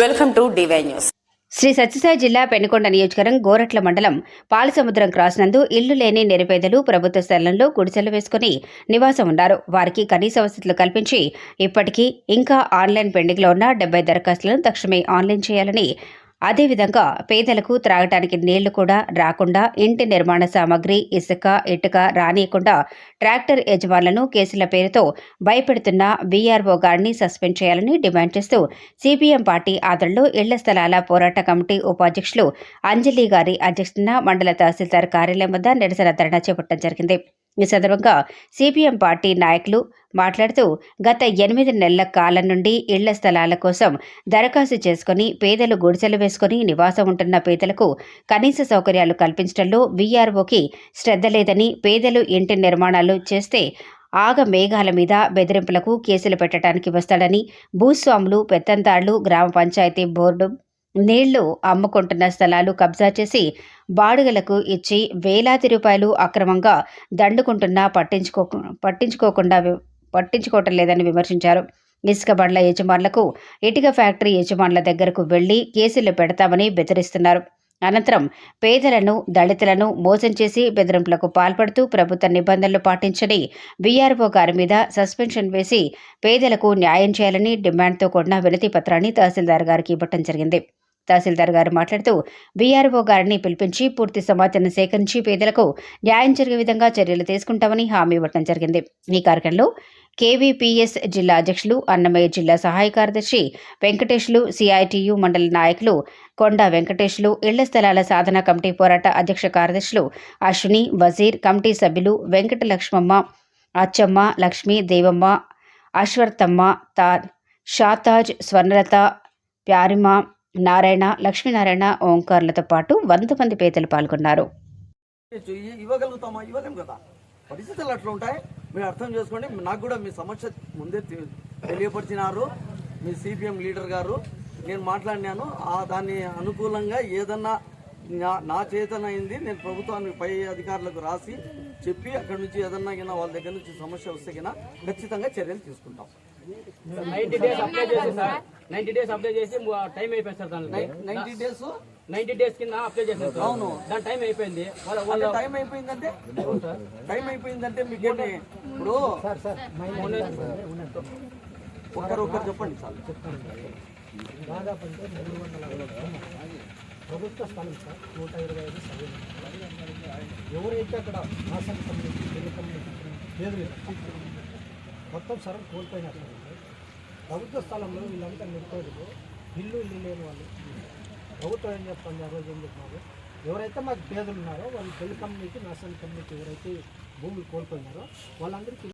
Welcome to DY news. Shri Sathya Sai జిల్లా పెనుకొండ నియోజకవర్గం గోరట్ల మండలం పాలసముద్రం క్రాస్ నందు ఇల్లు లేని నిరుపేదలు ప్రభుత్వ స్థలంలో గుడిసెలు వేసుకుని నివాసం ఉన్నారు. వారికి కనీస వసతులు కల్పించి ఇప్పటికీ ఇంకా ఆన్లైన్ పెండింగ్లో ఉన్న డెబ్బై దరఖాస్తులను తక్షణమే ఆన్లైన్ చేయాలని అదేవిధంగా పేదలకు త్రాగటానికి నీళ్ళు కూడా రాకుండా ఇంటి నిర్మాణ సామాగ్రి ఇసుక ఇటుక రానియకుండా ట్రాక్టర్ యజమానులను కేసుల పేరుతో భయపెడుతున్న బీఆర్ఓ గారిని సస్పెండ్ చేయాలని డిమాండ్ చేస్తూ సిపిఎం పార్టీ ఆదరణలో ఇళ్ళ స్థలాల పోరాట కమిటీ ఉపాధ్యక్షులు అంజలి గారి అధ్యక్షతన మండల తహసీల్దార్ కార్యాలయం వద్ద నిరసన ధర్నా చేపట్టడం జరిగింది. ఈ సందర్భంగా సిపిఎం పార్టీ నాయకులు మాట్లాడుతూ గత ఎనిమిది నెలల కాలం నుండి ఇళ్ళ స్థలాల కోసం దరఖాస్తు చేసుకుని పేదలు గుడిసెలు వేసుకుని నివాసం ఉంటున్న పేదలకు కనీస సౌకర్యాలు కల్పించడంలో వీఆర్ఓకి శ్రద్ధ లేదని పేదలు ఇంటి నిర్మాణాలు చేస్తే ఆగ మేఘాల మీద బెదిరింపులకు కేసులు పెట్టడానికి వస్తాడని భూస్వాములు పెత్తందారులు గ్రామ పంచాయతీ బోర్డు నీళ్ళు అమ్ముకుంటున్న స్థలాలు కబ్జా చేసి బాడుగలకు ఇచ్చి వేలాది రూపాయలు అక్రమంగా దండుకుంటున్నా పట్టించుకో పట్టించుకోకుండా పట్టించుకోవటం లేదని విమర్శించారు. ఇసుక బండ్ల యజమానులకు ఇటుక ఫ్యాక్టరీ యజమానుల దగ్గరకు వెళ్ళి కేసులు పెడతామని బెదిరిస్తున్నారు. అనంతరం పేదలను దళితులను మోసం చేసి బెదిరింపులకు పాల్పడుతూ ప్రభుత్వ నిబంధనలు పాటించని వీఆర్ఓ గారి మీద సస్పెన్షన్ వేసి పేదలకు న్యాయం చేయాలని డిమాండ్తో కూడిన వినతి పత్రాన్ని తహసీల్దార్ గారికి ఇవ్వటం జరిగింది. తహసీల్దార్ గారు మాట్లాడుతూ బీఆర్ఓ గారిని పిలిపించి పూర్తి సమాచారం సేకరించి పేదలకు న్యాయం జరిగే విధంగా చర్యలు తీసుకుంటామని హామీ ఇవ్వడం జరిగింది. ఈ కార్యక్రమంలో కేవీపీఎస్ జిల్లా అధ్యక్షులు అన్నమయ్య జిల్లా సహాయ కార్యదర్శి వెంకటేష్లు సిఐటియు మండల నాయకులు కొండ వెంకటేష్లు ఇళ్ళ స్థలాల సాధన కమిటీ పోరాట అధ్యక్ష కార్యదర్శులు అశ్విని వజీర్ కమిటీ సభ్యులు వెంకట లక్ష్మమ్మ అచ్చమ్మ లక్ష్మి దేవమ్మ అశ్వర్థమ్మ తా షాతాజ్ స్వర్ణలత ప్యారిమ నారాయణ లక్ష్మీనారాయణ ఓంకార్లతో పాటు వంద మంది పేదలు పాల్గొన్నారు. ఇవ్వగలుగుతామా? ఇవ్వలేం కదా. పరిస్థితులు అట్లా ఉంటాయి. మీరు అర్థం చేసుకోండి. నాకు కూడా మీ సమస్య ముందే తె- తెలియపరిచినారు. మీ సిపిఎం లీడర్ గారు. నేను మాట్లాడినాను. ఆ దాన్ని అనుకూలంగా ఏదన్నా నా నా చేతనైంది నేను ప్రభుత్వానికి పై అధికారులకు రాసి చెప్పి అక్కడి నుంచి ఏదన్నా వాళ్ళ దగ్గర నుంచి సమస్య వస్తే కన్నా ఖచ్చితంగా చర్యలు తీసుకుంటాం. నైన్టీ డేస్ అప్లై చేసి సార్. నైన్టీ డేస్ అప్లై చేసి టైం అయిపోయింది సార్ దానికి. Ninety days? నైన్టీ డేస్ కింద అప్లై చేశారు సార్. అవును. దాని టైం అయిపోయింది. వాళ్ళ టైం అయిపోయిందంటే? టైం అయిపోయిందంటే మీకేమి ఇప్పుడు ఒకరు ఒకరు చెప్పండి చాలు దాదాపు అంటే మూడు వందల. ప్రభుత్వ స్థలం సార్ నూట ఇరవై ఐదు సర్వే ఎవరైతే అక్కడ తెలుగు కమ్యూనిటీ పేదలు మొత్తం సరం కోల్పోయినారు సార్ ప్రభుత్వ స్థలంలో వీళ్ళంతా నిరుపేదలు ఇల్లు ఇల్లు లేని వాళ్ళు. ప్రభుత్వం ఏం చెప్తుంది? ఆ రోజు ఏం చెప్పినారు? ఎవరైతే మాకు పేదలు ఉన్నారో వాళ్ళు తెలుగు కమ్యూనిటీ నాశనం కంపెనీకి ఎవరైతే భూములు కోల్పోయినారో వాళ్ళందరికీ